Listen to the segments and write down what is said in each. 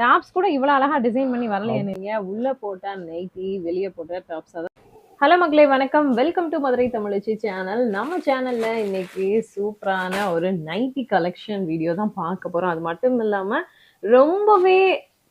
Tops கூட இவ்வளவு அழகா டிசைன் பண்ணி வரலையே நீங்க. உள்ள போட்டா நைட்டி வெளிய போட்டா டாப்ஸ் அதான். ஹலோ மக்களே வணக்கம். Welcome to Madurai Tamizhachi channel நம்ம சேனல்ல இன்னைக்கு சூப்பரான ஒரு நைட்டி கலெக்ஷன் வீடியோ தான் பார்க்க போறோம். அது மட்டும் இல்லாம ரொம்பவே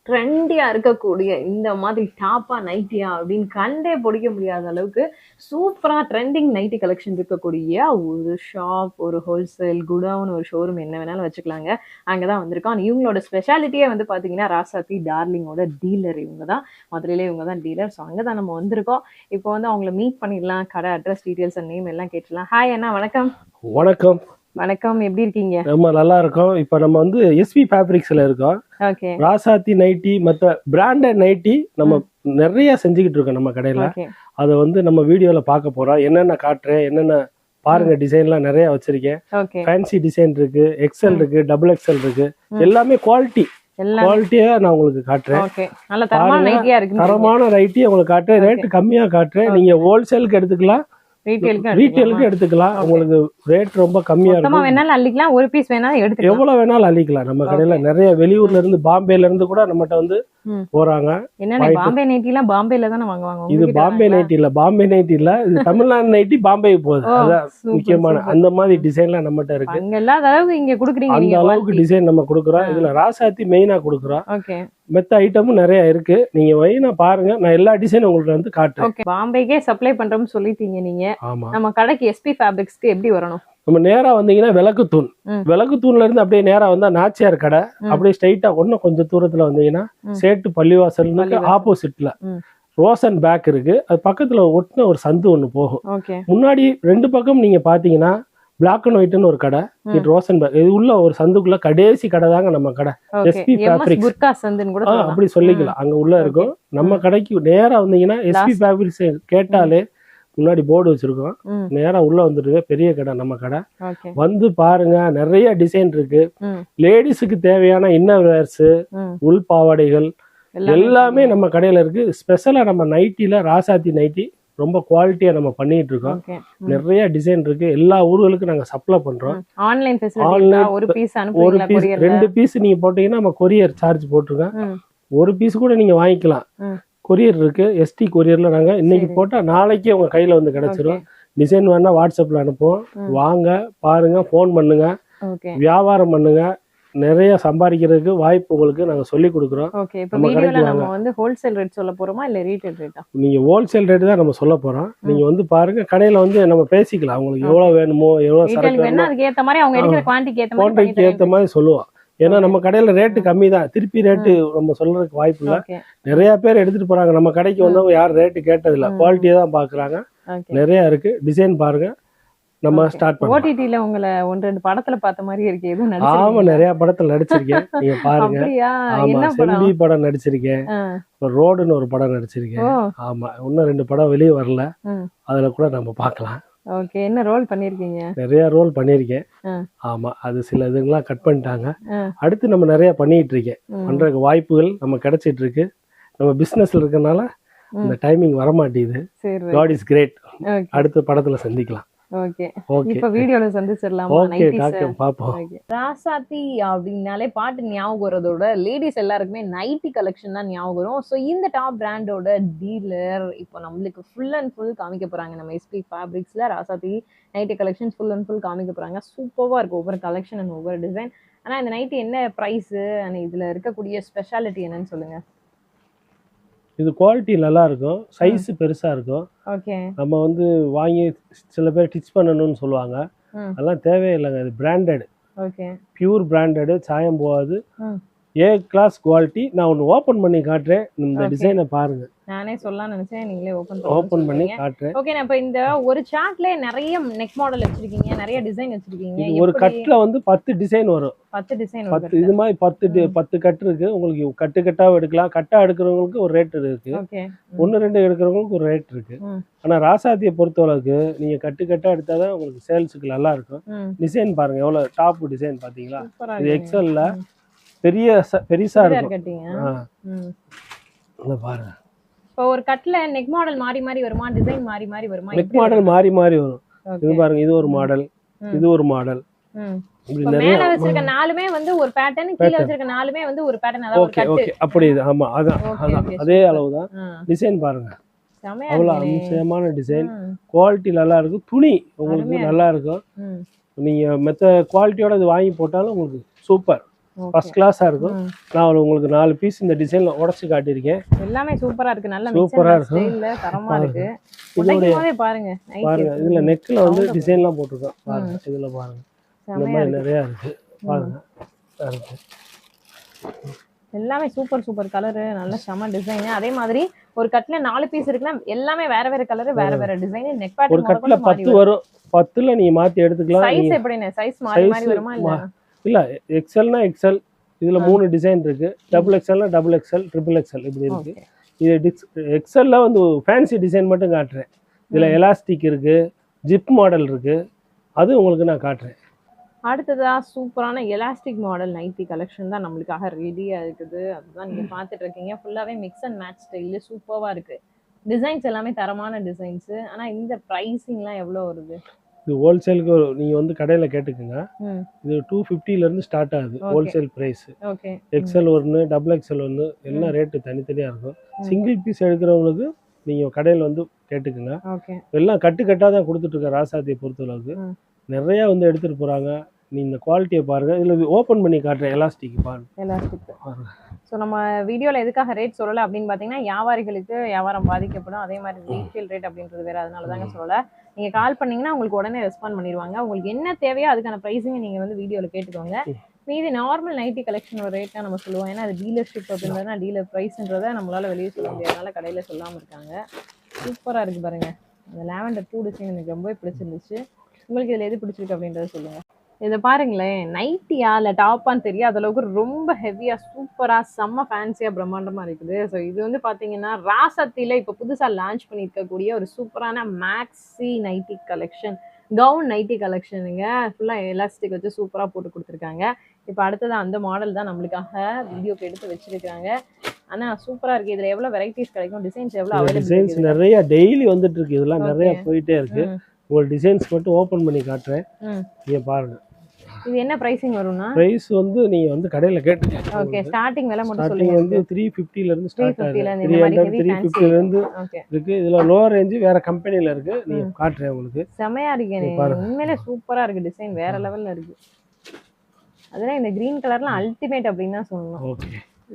ட்ரெண்டியா இருக்கக்கூடிய இந்த மாதிரி டாப்பா நைட்டியா அப்படின்னு கண்டே பிடிக்க முடியாத அளவுக்கு சூப்பரா ட்ரெண்டிங் நைட்டி கலெக்ஷன் இருக்கக்கூடிய ஒரு ஷாப் ஒரு ஹோல்சேல் குடவுன் ஒரு ஷோரூம் என்ன வேணாலும் வச்சுக்கலாங்க. அங்கதான் வந்திருக்கோம். இவங்களோட ஸ்பெஷாலிட்டியே வந்து பாத்தீங்கன்னா ராசாத்தி டார்லிங்கோட டீலர் இவங்க தான் மதுரையிலே இவங்க தான் டீலர் ஸோ அங்கே தான் நம்ம வந்திருக்கோம். இப்போ வந்து அவங்கள மீட் பண்ணிடலாம். கடை அட்ரஸ் டீட்டெயில்ஸ் நேம் எல்லாம் கேட்டுலாம் ஹாய் அண்ணா வணக்கம். வணக்கம். வணக்கம் எப்படி இருக்கீங்க? ரொம்ப நல்லா இருக்கோம். இப்போ நம்ம வந்து எஸ்பி ஃபேப்ரிக்ஸ்ல இருக்கோம். ஓகே. ராசாத்தி நைட்டி மற்ற பிராண்டட் நைட்டி நம்ம நிறைய செஞ்சுக்கிட்டு இருக்கோம் நம்ம கடையில. அதை வந்து நம்ம வீடியோல பார்க்க போறோம். என்னென்ன காட்டுறேன் என்னென்ன பாருங்க டிசைன்லாம் நிறைய வச்சிருக்கேன். ஃபேன்சி டிசைன் இருக்கு எக்ஸல் இருக்கு டபுள் எக்ஸல் இருக்கு. எல்லாமே குவாலிட்டி குவாலிட்டியா நான் உங்களுக்கு காட்டுறேன். தரமான நைட்டி உங்களுக்கு காட்டுறேன். ரேட்டு கம்மியா காட்டுறேன். நீங்க ஹோல்சேலுக்கு எடுத்துக்கலாம். ரீட்டெயிலுக்கு எடுத்துக்கலாம். உங்களுக்கு ரேட் ரொம்ப கம்மியா இருக்கும். வேணாலும் அள்ளிக்கலாம். ஒரு பீஸ் வேணாலும் எடுத்துக்கலாம். எவ்வளவு வேணாலும் அள்ளிக்கலாம். நம்ம கடையில நிறைய வெளியூர்ல இருந்து பாம்பேல இருந்து கூட நம்மகிட்ட வந்து. போறாங்க. என்னண்ணே பாம்பே நைட்டிலாம் பாம்பேல தானே வாங்குவாங்க? இது பாம்பே நைட்டி இல்ல பாம்பே நைட்டி இல்ல. இது தமிழ்நாடு நைட்டி பாம்பேக்கு போகுது. அதான் முக்கியமான. அந்த மாதிரி டிசைன்லாம் நம்மகிட்ட இருக்கு. அங்க இல்லாத அளவுக்கு இங்க குடுக்குறீங்க அந்த அளவுக்கு டிசைன் நம்ம கொடுக்குறோம். இதுல ராசாத்தி மெயினா கொடுக்குறோம். மெத்த ஐட்டமும் நிறைய இருக்கு. நீங்க வைனா பாருங்க. நான் எல்லா டிசைனும் உங்களுக்கு வந்து காட்டுறேன். பாம்பேக்கே சப்ளை பண்றோம்னு சொல்லிட்டீங்க நீங்க. நம்ம கடைக்கு எஸ்பி ஃபேப்ரிக்ஸ்க்கு எப்படி வரணும்? நம்ம நேரா வந்தீங்கன்னா விளக்கு தூண். விளக்கு தூண்ல இருந்து அப்படியே நேரா வந்தா நாச்சியார் கடை. அப்படியே ஸ்ட்ரைட்டா இன்னும் கொஞ்சம் தூரத்துல வந்தீங்கன்னா. சேட்டு பள்ளிவாசல். ஆப்போசிட்ல. ரோசன் பேக் இருக்கு. அது பக்கத்துல ஒட்டின ஒரு சந்து ஒண்ணு போகும். முன்னாடி ரெண்டு பக்கம் நீங்க பாத்தீங்கன்னா பிளாக் அண்ட் ஒயிட்னு ஒரு கடை. இது ரோசன் பேக் இது உள்ள ஒரு சந்துக்குள்ள கடைசி கடை தாங்க நம்ம கடை. ஓகே. SP MS Fabrics. புர்கா சந்துன்னு கூட ஆ, சொல்லலாம். அப்படி சொல்லிக்கலாம். அங்க உள்ள இருக்கும். நம்ம கடைக்கு நேரா வந்தீங்கன்னா எஸ்பி. ஃபேப்ரிக்ஸ் கேட்டாலே முன்னாடி போர்டு வச்சிருக்கோம். ம். நேரா உள்ள வந்துருங்க பெரிய கடை நம்ம கடை. வந்து பாருங்க நிறைய டிசைன் இருக்கு. லேடிஸுக்கு தேவையான இன்னர் வேர்ஸ் உள் பாவாடைகள் எல்லாமே நம்ம கடையில இருக்கு. ஸ்பெஷலா நம்ம நைட்டில ராசாத்தி நைட்டி ரொம்ப குவாலிட்டியா நம்ம பண்ணிட்டு இருக்கோம். நிறைய டிசைன் இருக்கு. எல்லா ஊர்களுக்கும் நாங்க சப்ளை பண்றோம். ஆன்லைன் ஒரு பீஸ் ஒரு பீஸ் ரெண்டு பீஸ் நீங்க போட்டீங்கன்னா நம்ம கொரியர் சார்ஜ் போட்டிருக்கோம். ஒரு பீஸ் கூட நீங்க வாங்கிக்கலாம். கொரியர் இருக்கு. எஸ்டி கொரியர்ல நாங்க இன்னைக்கு சரி. போட்டா நாளைக்கே உங்க கையில வந்து கிடைச்சிரும். டிசைன் வேணா வாட்ஸ்அப்ல அனுப்புவோம். வாங்க பாருங்க ஃபோன் பண்ணுங்க. ஓகே. வியாபாரம் பண்ணுங்க. நிறைய சம்பாதிக்கிறதுக்கு வாய்ப்பு உங்களுக்கு நாங்க சொல்லி கொடுக்குறோம். ஓகே. இப்போ நம்ம வீடியோல நம்ம வந்து ஹோல்சேல் ரேட் சொல்ல போறோமா? இல்ல ரீட்டைல் ரேட்டா நீங்க ஹோல்சேல் ரேட் தான் நம்ம சொல்ல போறோம். நீங்க வந்து பாருங்க கடையில வந்து நம்ம பேசிக்கலாம். உங்களுக்கு எவ்வளவு வேணுமோ எவ்வளவு சரக்கு வேணா வேணுமோ. அதுக்கு ஏத்த மாதிரி அவங்க எடுக்கிற குவாண்டிட்டிக்கு ஏத்த மாதிரி ஏத்த மாதிரி சொல்லுவோம். ஏன்னா நம்ம கடையில ரேட்டு கம்மி தான் திருப்பி ரேட்டு நம்ம சொல்றதுக்கு வாய்ப்பு இல்ல. நிறைய பேர் எடுத்துட்டு போறாங்க. நம்ம கடைக்கு வந்தவங்க யாரும் ரேட்டு கேட்டதில்ல. குவாலிட்டியை தான் பாக்குறாங்க. நிறைய இருக்கு. டிசைன் பாருங்க. நம்ம ஸ்டார்ட் பண்ணலாம். ஓடிடில உங்களை ஒன்று ரெண்டு படத்துல பார்த்த மாதிரி இருக்கு. எதுவும் ஆமா? நிறைய படத்துல நடிச்சிருக்கேன். நீங்க பாருங்க. ஆமா செல்வி படம்? நடிச்சிருக்கேன். ரோடுன்னு ஒரு படம் நடிச்சிருக்கேன். ஆமா இன்னும் ரெண்டு படம் வெளியே வரல. அதுல கூட நம்ம பார்க்கலாம். ஓகே என்ன ரோல் பண்ணிருக்கீங்க? நிறைய ரோல் பண்ணியிருக்கேன். ஆமா அது சில இதுங்கெல்லாம் கட் பண்ணிட்டாங்க. அடுத்து நம்ம நிறைய பண்ணிட்டு இருக்கேன். பண்றதுக்கு வாய்ப்புகள் நம்ம கிடைச்சிட்டு இருக்கு. நம்ம பிசினஸ்ல இருக்கறனால இந்த டைமிங் வர மாட்டேங்குது காட் இஸ் கிரேட் அடுத்த படத்துல சந்திக்கலாம். ஓகே இப்ப வீடியோல சந்திச்சிடலாமா? ராசாத்தி அப்படின்னாலே பாட்டு ஞாபகம் வரதோட லேடிஸ் எல்லாருக்குமே நைட்டி கலெக்ஷன் தான் ஞாபகம் வரும். ஸோ இந்த டாப் பிராண்டோட டீலர் இப்போ நம்மளுக்கு ஃபுல் அண்ட் ஃபுல் காமிக்க போறாங்க. நம்ம SP ஃபேப்ரிக்ஸ்ல Rasathi nighty collection full and full காமிக்க போறாங்க. சூப்பராக இருக்கும் ஒவ்வொரு கலெக்ஷன் அண்ட் ஒவ்வொரு டிசைன் ஆனா இந்த நைட்டி என்ன ப்ரைஸ் அண்ட் இதுல இருக்கக்கூடிய ஸ்பெஷாலிட்டி என்னன்னு சொல்லுங்க. இது குவாலிட்டி நல்லா இருக்கும் சைஸ் பெருசா இருக்கும் நம்ம வந்து வாங்கி சில பேர் டிச் பண்ணணும்னு சொல்லுவாங்க. அதெல்லாம் தேவையில்லைங்க. இது பிராண்டட் பியூர் பிராண்டடு சாயம் போகாது. ஏ கிளாஸ் குவாலிட்டி நான் ஒன்று ஓப்பன் பண்ணி காட்டுறேன். இந்த. டிசைனை பாருங்க. நானே சொல்லலாம் நினைச்சேன். நீங்களே ஓப்பன் ஓப்பன் பண்ணி காட்டுறேன். ஓகே நான் இப்போ இந்த ஒரு சார்ட்ல நிறைய நெக் மாடல் வச்சிருக்கீங்க நிறைய டிசைன் வச்சிருக்கீங்க. ஒரு கட்ல வந்து பத்து டிசைன் வரும். பத்து டிசைன் பத்து இது மாதிரி பத்து பத்து கட்டு இருக்கு. உங்களுக்கு கட்டு கட்டாவும் எடுக்கலாம். கட்டா எடுக்கிறவங்களுக்கு ஒரு ரேட் இருக்கு. ஒன்று ரெண்டு எடுக்கிறவங்களுக்கு ஒரு ரேட் இருக்கு. ம். ஆனா ராசாத்தியை பொறுத்தளவுக்கு நீங்க கட்டு கட்டா எடுத்தாதான் உங்களுக்கு சேல்ஸுக்கு நல்லா இருக்கும். டிசைன் பாருங்க எவ்வளவு டாப் டிசைன் பாத்தீங்களா சூப்பரா இது எக்ஸல்ல பெரிய பெருசா இருக்கும். பாருங்க. இப்போ ஒரு கட்ல நெக் மாடல் மாறி மாறி வருமா? டிசைன் மாறி மாறி வருமா? நெக் மாடல் மாறி மாறி வரும். இது பாருங்க இது ஒரு மாடல். இது ஒரு மாடல் மேல வச்சிருக்க நாலுமே வந்து ஒரு பேட்டர்ன் கீழ வச்சிருக்க நாலுமே வந்து ஒரு பேட்டர்ன் அதாவது ஓகே ஓகே அப்படி இது. ஆமா அதான் அதான். அதே அளவு தான் டிசைன் பாருங்க. அவ்வளோ. அம்சமான டிசைன் குவாலிட்டி நல்லா இருக்கும். துணி உங்களுக்கு நல்லா இருக்கும். நீங்க மெத்த குவாலிட்டியோட இது வாங்கி போட்டாலும் உங்களுக்கு சூப்பர். ஃபர்ஸ்ட் கிளாஸாக இருக்கும். நான் ஒரு உங்களுக்கு நாலு பீஸ் இந்த டிசைன்ல உடச்சி காட்டியிருக்கேன். எல்லாமே சூப்பரா இருக்கு. நல்ல சூப்பரா இருக்கும். இருக்கு. இதோடைய பாருங்க. எப்படி இதுல நெக்ல வந்து. டிசைன்லாம் போட்டிருக்கோம். பாருங்க. இதுல பாருங்க. இந்த மாதிரி நிறைய இருக்கு. பாருங்க. இருக்கு எல்லாமே சூப்பர் சூப்பர் கலரு நல்ல செம டிசைன் அதே மாதிரி ஒரு கட்ல நாலு பீஸ் இருக்குன்னா எல்லாமே வேற வேற கலர் வேற வேற டிசைன் நெக் ஒரு கட்டில் பத்து வரும். பத்துல நீங்க மாத்தி எடுத்துக்கலாம். சைஸ் எப்படிண்ணே சைஸ் மாறி மாறி வருமா இல்ல? இல்ல எக்ஸல்னா எக்ஸல் இதுல மூணு டிசைன் இருக்கு. டபுள் எக்ஸல்னா டபுள் எக்ஸல் ட்ரிபிள் எக்ஸல் இப்படி இருக்கு. ஓகே. இது டிக்ஸ் எக்ஸல்ல வந்து ஃபேன்சி டிசைன் மட்டும் காட்டுறேன். இதுல எலாஸ்டிக் இருக்கு ஜிப் மாடல் இருக்கு. அது உங்களுக்கு நான் காட்டுறேன். அடுத்ததா சூப்பரான எலாஸ்டிக் மாடல் நைட்டி கலெக்ஷன் தான் நம்மளுக்காக ரெடியா இருக்குது. அதுதான் நீங்க பார்த்துட்டு இருக்கீங்க. ஃபுல்லாவே மிக்ஸ் அண்ட் மேட்ச் ஸ்டைலு சூப்பரா இருக்கு. டிசைன்ஸ் எல்லாமே தரமான டிசைன்ஸ் ஆனா இந்த ப்ரைஸிங்லாம் எவ்வளவு வருது? இது ஹோல்சேலுக்கு நீங்க வந்து கடையில கேட்டுக்குங்க. இது டூ ஃபிஃப்டில இருந்து ஸ்டார்ட் ஆகுது. Wholesale price okay. எக்ஸல் ஒன்று டபுள் எக்ஸல் ஒன்று எல்லாம் ரேட்டு தனித்தனியா இருக்கும். சிங்கிள் பீஸ் எடுக்கிறவங்களுக்கு நீங்க கடையில வந்து கேட்டுக்குங்க. எல்லாம் கட்டு கட்டாக தான் கொடுத்துட்டு இருக்க ராசாத்தியை பொறுத்தளவுக்கு. நிறைய வந்து எடுத்துட்டு போறாங்க. நீ இந்த குவாலிட்டியை பாருங்க. இதுல ஓப்பன் பண்ணி காட்டுறேன் எலாஸ்டிக் பாருங்க. எலாஸ்டிக் பாருங்க. ஸோ நம்ம வீடியோவில் எதுக்காக ரேட் சொல்லலை அப்படின்னு பார்த்தீங்கன்னா வியாபாரிகளுக்கு வியாபாரம் பாதிக்கப்படும். அதே மாதிரி ரீட்டெயில் ரேட் அப்படின்றது வேறு. அதனால தாங்க சொல்லலை. நீங்கள் கால் பண்ணீங்கன்னா உங்களுக்கு உடனே ரெஸ்பாண்ட் பண்ணிடுவாங்க. உங்களுக்கு என்ன தேவையோ அதுக்கான ப்ரைஸிங்கை நீங்கள் வந்து வீடியோவில் கேட்டுக்கோங்க. மீதி நார்மல் நைட்டி கலெக்ஷன் ரேட்டாக நம்ம சொல்லுவோம். ஏன்னா அது டீலர்ஷிப் அப்படின்றதுனா டீலர் ப்ரைஸ்ன்றதை நம்மளால வெளியே சொல்ல முடியாதனால கடையில் சொல்லாமல் இருக்காங்க. சூப்பராக இருக்குது பாருங்க. அந்த லாவெண்டர் பூ டிசைன் எனக்கு ரொம்பவே பிடிச்சிருந்துச்சு. உங்களுக்கு இதில் எது பிடிச்சிருக்கு அப்படின்றத சொல்லுங்கள் இதை பாருங்களேன் நைட்டியா இல்லை டாப்பான்னு தெரியாத அளவுக்கு ரொம்ப ஹெவியாக சூப்பராக செம்ம ஃபேன்சியாக பிரம்மாண்டமாக இருக்குது. ஸோ இது வந்து பார்த்தீங்கன்னா ராசத்தில இப்போ புதுசாக லான்ச் பண்ணியிருக்கக்கூடிய ஒரு சூப்பரான maxi nighty collection gown nighty கலெக்ஷனுங்க ஃபுல்லாக எலாஸ்டிக் வச்சு சூப்பராக போட்டு கொடுத்துருக்காங்க. இப்போ அடுத்தது அந்த மாடல் தான் நம்மளுக்காக வீடியோக்கு எடுத்து வச்சிருக்காங்க ஆனால் சூப்பராக இருக்குது இதில் எவ்வளோ வெரைட்டிஸ் கிடைக்கும்? டிசைன்ஸ் எவ்வளோ டிசைன்ஸ் நிறைய டெய்லி வந்துட்டு இருக்கு. இதெல்லாம் நிறைய. போயிட்டே இருக்கு. உங்களுக்கு டிசைன்ஸ் மட்டும் ஓப்பன் பண்ணி காட்டுறேன். ம். நீங்க பாருங்க. இது என்ன ப்ரைஸிங் வரும்னா? பிரைஸ் வந்து நீங்க வந்து கடையில கேட்டு ஓகே ஸ்டார்டிங் விலை மட்டும் சொல்லுங்க. வந்து த்ரீ ஃபிஃப்டில இருந்து ஸ்டார்ட் ஆகுது. இருந்து த்ரீ இந்த மாதிரி ஹண்ட்ரட் ஹெவி த்ரீ ஃபிஃப்டில இருந்து இருக்கு. இதுல லோவர் ரேஞ்சு வேற கம்பெனில இருக்கு. நீங்க காட்டுறேன் உங்களுக்கு. செமையா இருக்கு. உண்மையிலே சூப்பரா இருக்கு டிசைன் வேற லெவல்ல இருக்கு. அதெல்லாம் இந்த கிரீன் கலர்லாம் அல்டிமேட் அப்படின்னு தான் சொல்லணும். ஓகே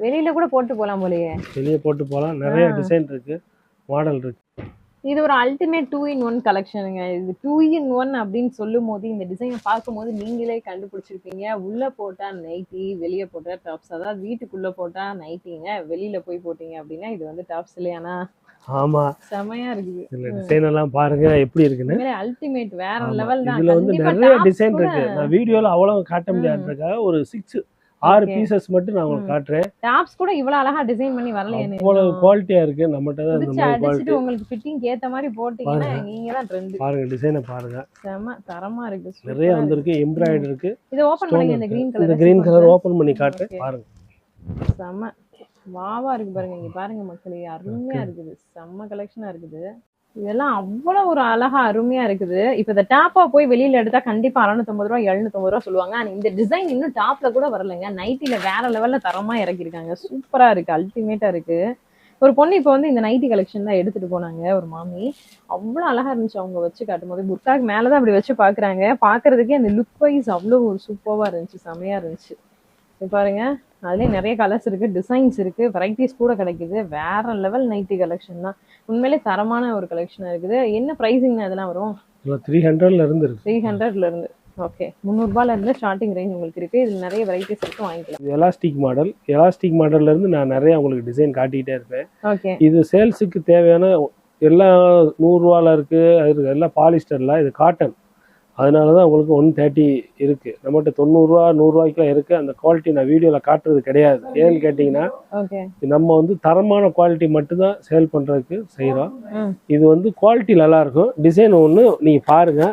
வெளியில கூட போட்டு போலாம் போலயே. வெளியே போட்டு போகலாம் நிறைய டிசைன் இருக்கு. மாடல் இருக்கு. இது ஒரு அல்டிமேட் டூ இன் ஒன் கலெக்ஷனுங்க இது டூ இன் ஒன் அப்படின்னு சொல்லும் போது இந்த டிசைனை பார்க்கும்போது நீங்களே கண்டுபிடிச்சிருப்பீங்க. உள்ள போட்டா நைட்டி வெளியே போட்டா டாப்ஸ் அதாவது வீட்டுக்குள்ள போட்டா நைட்டிங்க வெளியில போய் போட்டீங்க அப்படின்னா இது வந்து டாப்ஸ் இல்லையானா ஆமா. செமையா இருக்குது. இதுல டிசைன் எல்லாம் பாருங்க எப்படி இருக்குன்னு. அல்டிமேட் வேற. லெவல் தான். இதுல வந்து நிறைய டிசைன் இருக்கு. நான் வீடியோல அவ்வளவு காட்ட முடியாதுக்காக ஒரு சிக்ஸ் ஆறு. பீசஸ் மட்டும் நான் உங்களுக்கு காட்டுறேன். டாப்ஸ் கூட இவ்வளவு அழகா டிசைன் பண்ணி வரல அவ்வளவு குவாலிட்டியா இருக்கு. நம்மகிட்ட தான் இந்த மாதிரி குவாலிட்டி உங்களுக்கு ஃபிட்டிங் ஏத்த மாதிரி போட்டீங்கன்னா நீங்க தான் ட்ரெண்ட் பாருங்க டிசைனை பாருங்க. செம தரமா இருக்கு. நிறைய வந்திருக்கு. எம்ப்ராய்டரி இருக்கு. இது ஓபன் பண்ணுங்க இந்த கிரீன் இந்த கலர் கிரீன் கலர் ஓபன் பண்ணி Okay. பாருங்க. செம. வாவா இருக்கு பாருங்க இங்க பாருங்க மக்களே. அருமையா இருக்குது. செம்ம கலெக்ஷனா இருக்குது. இதெல்லாம் அவ்வளவு ஒரு அழகா அருமையா இருக்குது. இப்ப இந்த டாப்பா போய் வெளியில எடுத்தா கண்டிப்பா அறுநூத்தம்பது ரூபா எழுநூத்தம்பது ரூபா சொல்லுவாங்க. ஆனா இந்த டிசைன் இன்னும் டாப்ல கூட வரலங்க. நைட்டில வேற லெவல்ல தரமா இறக்கிருக்காங்க சூப்பரா இருக்கு. அல்டிமேட்டா இருக்கு. ஒரு பொண்ணு இப்போ வந்து இந்த நைட்டி கலெக்ஷன் தான் எடுத்துட்டு போனாங்க ஒரு மாமி. அவ்வளவு அழகா இருந்துச்சு. அவங்க வச்சு காட்டும் போது புர்காக்கு மேலதான் அப்படி வச்சு பாக்குறாங்க. பாக்குறதுக்கே அந்த லுக் வைஸ் அவ்வளவு ஒரு சூப்பரா இருந்துச்சு. செமையா இருந்துச்சு. பாருங்க. அதுலயே நிறைய கலர்ஸ் இருக்கு டிசைன்ஸ் இருக்கு வெரைட்டிஸ் கூட கிடைக்குது. வேற லெவல் நைட்டி கலெக்ஷன் தான். உண்மையிலே தரமான ஒரு கலெக்ஷனா இருக்குது. என்ன பிரைசிங் அதெல்லாம் வரும்? த்ரீ ஹண்ட்ரட்ல இருந்து த்ரீ ஹண்ட்ரட்ல இருந்து. ஓகே முந்நூறுபால இருந்து ஸ்டார்டிங் ரேஞ்ச் உங்களுக்கு இருக்கு. இதுல நிறைய வெரைட்டிஸ் இருக்கு வாங்கிக்கலாம். எலாஸ்டிக் மாடல் எலாஸ்டிக் மாடல்ல இருந்து நான் நிறைய உங்களுக்கு டிசைன் காட்டிக்கிட்டே இருப்பேன். ஓகே இது சேல்ஸுக்கு தேவையான எல்லாம் நூறுரூவால இருக்கு அது இருக்கு. எல்லாம் பாலிஸ்டர்ல இது காட்டன் அதனால தான் உங்களுக்கு ஒன் தேர்ட்டி இருக்கு. நம்மகிட்ட தொண்ணூறுரூவா நூறுரூவாய்க்குலாம் இருக்கு. அந்த குவாலிட்டி நான் வீடியோவில் காட்டுறது கிடையாது. ஏன்னு கேட்டிங்கன்னா நம்ம வந்து தரமான குவாலிட்டி மட்டும்தான் சேல் பண்ணுறதுக்கு செய்கிறோம் இது வந்து குவாலிட்டி நல்லா இருக்கும் டிசைன் ஒன்று நீங்கள் பாருங்க.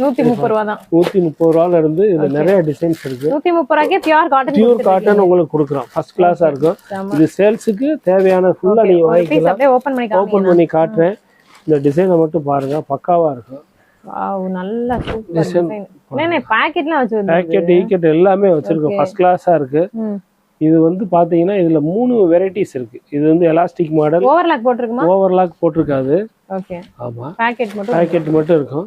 நூத்தி முப்பது ரூபா தான். முப்பது ரூபால இருந்து இதுல நிறைய டிசைன்ஸ் இருக்கு. நூத்தி முப்பது ரூபாய்க்கே பியூர் காட்டன் பியூர் காட்டன் உங்களுக்கு கொடுக்குறோம். ஃபர்ஸ்ட் கிளாஸாக இருக்கும். இது சேல்ஸுக்கு தேவையான ஒரு பீஸ் வாங்கிக்கலாம். ஓபன் பண்ணி பண்ணி காட்டுறேன். இந்த டிசைனை மட்டும் பாருங்க. பக்காவா இருக்கும். வாவ் நல்ல சூப்பர். டிசைன் பாக்கெட்லாம் பேக்கெட் ஈக்கெட் எல்லாமே வச்சிருக்கோம். ஃபர்ஸ்ட் கிளாஸா இருக்கு. இது வந்து பாத்தீங்கன்னா இதுல மூணு வெரைட்டிஸ் இருக்கு. இது வந்து எலாஸ்டிக் மாடல் ஓவர்லாக் போட்டிருக்குமா? ஓவர்லாக் போட்டிருக்காது. ஓகே ஆமா. பாக்கெட் மட்டும் பேக்கெட் மட்டும் இருக்கும்.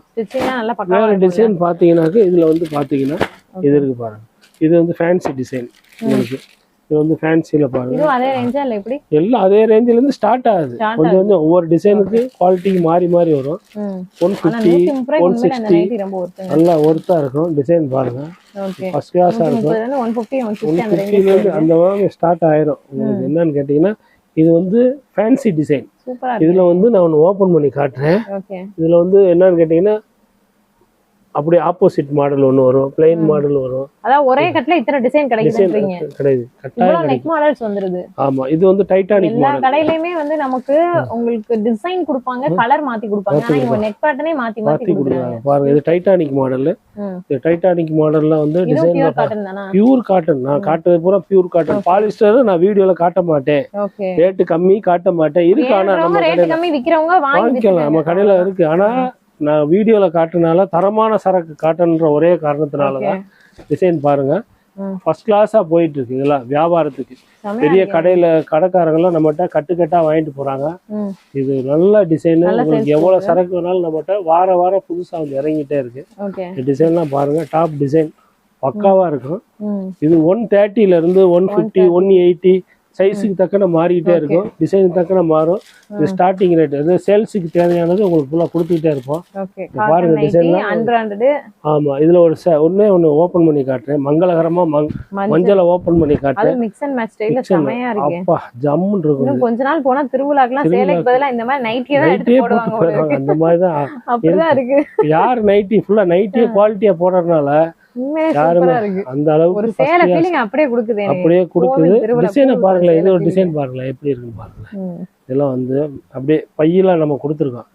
நல்லா வேற டிசைன் பாத்தீங்கன்னாக்க இதுல வந்து பாத்தீங்கன்னா இது இருக்கு பாருங்க. இது வந்து ஃபேன்சி டிசைன் உங்களுக்கு இது வந்து ஃபேன்சில பாருங்க. இதுவும் அதே ரேஞ்சா இல்ல எப்படி எல்லாம் அதே ரேஞ்சில இருந்து ஸ்டார்ட் ஆகுது. கொஞ்சம் கொஞ்சம் ஒவ்வொரு டிசைனுக்கு குவாலிட்டி மாறி மாறி வரும். ஒன் ஃபிஃப்டி ஒன் சிக்ஸ்டி நல்லா ஒர்த்தா இருக்கும் டிசைன் பாருங்க. ஓகே ஃபர்ஸ்ட் கிளாஸா இருக்கும். One fifty one one sixty அந்த மாதிரி ஸ்டார்ட் ஆயிரும். உங்களுக்கு என்னன்னு கேட்டீங்கன்னா இது வந்து ஃபேன்சி டிசைன் இதுல வந்து நான் ஒன்று ஓபன் பண்ணி காட்டுறேன். இதுல வந்து என்னன்னு கேட்டீங்கன்னா அப்படியே ஆப்போசிட் மாடல் ஒன்று வரும். பிளைன் மாடல் வரும். அதான் ஒரே கட்ல இத்தனை டிசைன் கிடைக்குதுன்றீங்க கிடையாது. கட்டாயம் நெக் மாடல்ஸ் வந்துருது. ஆமா இது வந்து டைட்டானிக் எல்லா கடையிலயுமே வந்து நமக்கு உங்களுக்கு டிசைன் கொடுப்பாங்க கலர் மாத்தி கொடுப்பாங்க. ஆனா இவங்க நெக் பேட்டர்னே மாத்தி மாத்தி கொடுக்குறாங்க. கொடுக்குறாங்க. பாருங்க இது டைட்டானிக் மாடல் ம். இந்த டைட்டானிக் மாடல்ல வந்து டிசைன் பியூர் காட்டன் நான் காட்டுறது பூரா பியூர் காட்டன் பாலிஸ்டர் நான் வீடியோல காட்ட மாட்டேன். ரேட்டு கம்மி காட்ட மாட்டேன். இருக்கு ஆனா நம்ம ரேட் கம்மி விக்கிறவங்க வாங்கி வாங்கிக்கலாம். நம்ம கடையில இருக்கு. ஆனா நான் வீடியோல காட்டுனால தரமான சரக்கு காட்டன்ற ஒரே காரணத்தினால தான் டிசைன் பாருங்க. ஃபர்ஸ்ட் கிளாஸா போயிட்டு இருக்கு இதெல்லாம் வியாபாரத்துக்கு. பெரிய கடையில கடைக்காரங்கெல்லாம் நம்மகிட்ட கட்டுக்கட்டா வாங்கிட்டு போறாங்க. இது நல்ல டிசைன் உங்களுக்கு எவ்வளவு சரக்கு வேணாலும் நம்மகிட்ட வார வாரம் புதுசா வந்து இறங்கிட்டே இருக்கு. இந்த டிசைன்லாம் பாருங்க டாப் டிசைன் பக்காவா இருக்கும். இது ஒன் தேர்ட்டில இருந்து ஒன் ஃபிஃப்டி ஒன் எயிட்டி சைஸுக்கு தக்கன மாறிக்கிட்டே இருக்கும். டிசைனுக்கு தக்கன மாறும். இது ஸ்டார்டிங் ரேட் இது சேல்ஸுக்கு தேவையானது உங்களுக்கு ஃபுல்லாக கொடுத்துக்கிட்டே இருப்போம். பாருங்க. அன்பிராண்டட் ஆமா இதுல ஒரு ஒன்னே ஒன்று ஓப்பன் பண்ணி காட்டுறேன். மங்களகரமா மங் மஞ்சள். ஓப்பன் பண்ணி காட்டுறேன். அது மிக்ஸ் அண்ட் மேட்ச் ஸ்டைல்ல செமையா இருக்கு. அப்பா ஜம்முன்னு இருக்கும் கொஞ்ச நாள் போனா திருவிழாக்கெல்லாம் சேலைக்கு பதிலா இந்த மாதிரி நைட்டியே தான் எடுத்து போடுவாங்க அந்த மாதிரி தான். அப்படிதான் இருக்கு. யார் நைட்டி ஃபுல்லா நைட்டியே குவாலிட்டியா போடுறதுனால யாருமே அந்த அளவுக்கு சேலை ஃபீலிங் அப்படியே கொடுக்குது. அப்படியே டிசைனை பாருங்களேன். இது ஒரு டிசைன் பாருங்களேன். எப்படி இருக்குன்னு பாருங்களேன். இதெல்லாம் வந்து அப்படியே பையெல்லாம் நம்ம கொடுத்துருக்கோம்.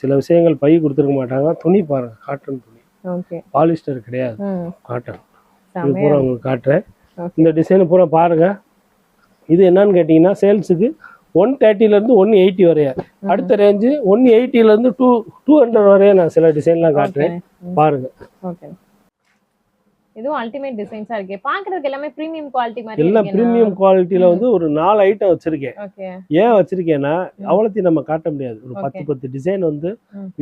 சில விஷயங்கள் பை கொடுத்துருக்க மாட்டாங்க. துணி பாருங்க. காட்டன் துணி. பாலிஸ்டர் கிடையாது. காட்டன் இது பூரா உங்களுக்கு காட்டுறேன். இந்த டிசைன் பூரா பாருங்க. இது என்னன்னு கேட்டிங்கன்னா சேல்ஸுக்கு ஒன் இருந்து ஒன் எயிட்டி வரைய. அடுத்த ரேஞ்சு ஒன் இருந்து டூ டூ ஹண்ட்ரட் வரைய நான் சில டிசைன்லாம் காட்டுறேன். பாருங்க. ஓகே. இதுவும் அல்டிமேட் டிசைன்ஸா இருக்கு. பாக்குறதுக்கு எல்லாமே பிரீமியம் குவாலிட்டி மாதிரி எல்லாம் ப்ரீமியம் குவாலிட்டியில வந்து ஒரு நாலு ஐட்டம் வச்சிருக்கேன். ஓகே. ஏன் வச்சிருக்கேன்னா அவ்வளோத்தையும் நம்ம காட்ட முடியாது. ஒரு பத்து. பத்து டிசைன் வந்து.